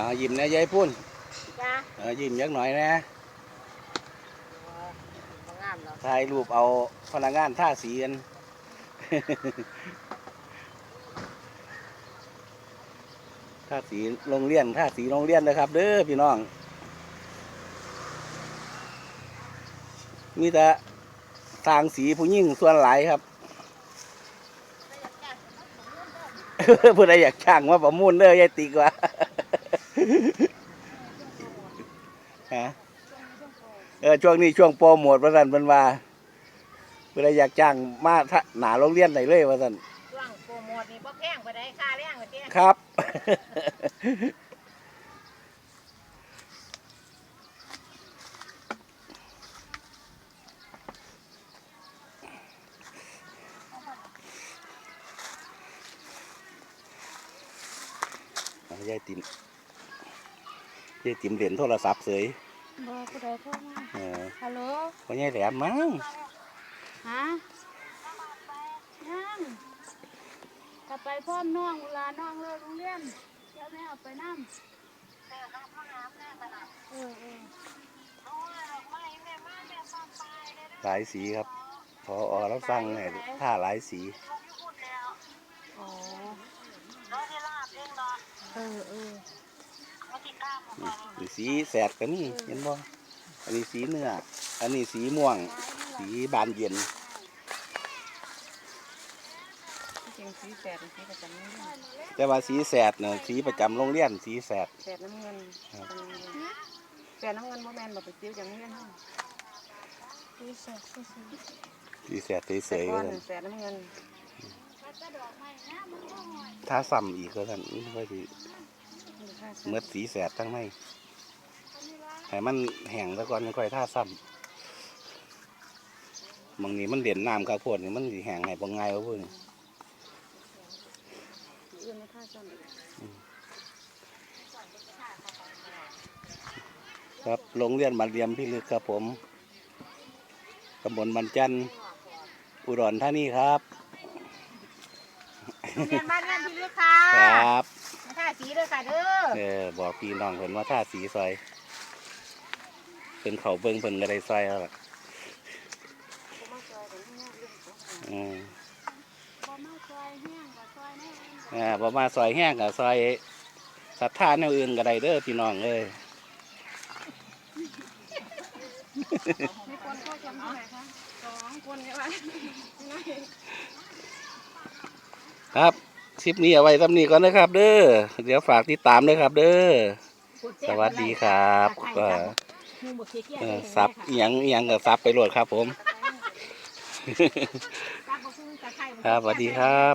เอายิ้มนะยายพุ่นจ้าเอายิ้มยักหน่อยนะของงามเหรอถ่ายรูปเอาพนักงานท่าสีกัน ท่าสีโรงเรียนท่าสีโรงเรียนนะครับ เด้อพี่น้อง มีแต่ทางสีผู้ยิ่งส่วนหลายครับ ผู้ใดอยากช่างว่าประมูลเด้อยายติกว่า ฮะเออช่วงนี้ช่วงโปรโมทว่าสันเป็นว่าผู้ใดอยากจ้างมาถ้าหนาโรงเรียนไหนเลยว่าสันช่วงโปรโมทนี่บ่แพงบ่ได้ค่าแรงว่าเตี้ยครับเอายายติ๋ม ยายติ๋มเหรียญโทรศัพท์เสยบ่ผู้ใดโทรมาเออฮัลโหลเพราะยายแหลมมั้งฮะยังกลับไปพร้อมน้องเวลาน้องเลิกโรงเรียนเดี๋ยวแม่เอาไปน้ำเออเออหลายสีครับพออแล้วสั่งให้ท่าหลายสีอ๋อเออเออนี่ สีแสดกันนี่เห็นบ่อันนี้สีเนื้อ อันนี้สีม่วง สีบานเย็นจริงสีแสดสีประจำนี่แต่ว่าสีแสดเนี่ยสีประจำโรงเรียนสีแสด แสดน้ำเงินครับ แสดน้ำเงินบ่แม่นบ่ไปติ้วจังเงี้ยเฮาดีเสียดีเสียสีแสดเสแต่ยๆก่อก็นแสดน้ำเงินแล้วก็ดอกไม้นะมันก็หอยถ้าซ้ำอีกก็ท่านนี่ก็สิมีค่า เมื่อสีแสดทั้งในให้มันแห้งแล้วก่อนยังค่อยท่าซ้ำบางนี้มันเด่นน้ำกระโพดนี่มันสิแห้งให้บ่ง่ายว่าพุ่นอื่นไม่ค่าซ้ำครับโรงเรียนบันเรียมพิลึกครับผมตำบลบันจันทร์อุดรธานีครับโรงเรียนบ้านงานพี่ลึกค่ะครับมา ท่าสีด้วยค่ะเด้อเออบอกพี่น้องเพิ่นว่าท่าสีซอยเพิ่นเขาเบิ่งเพิ่นก็ได้ซอยแล้วล่ะอืมบ่มาซอยแห้งกับซอยแน่เองอ่าบ่มาซอยแห้งกับซอยศรัทธาแนวอื่นก็ได้เด้อพี่น้องเอ้ยมีคนเข้าจำเท่าไหร่คะสองคนใช่ไหมครับ คลิปนี้เอาไว้ซ้ำนี้ก่อนนะครับ เด้อเดี๋ยวฝากติดตามด้วยครับ เด้อสวัสดีครับก็เออซับอีหยังอีหยังก็ซับไปโหลดครับผม ครับสวัสดีครับ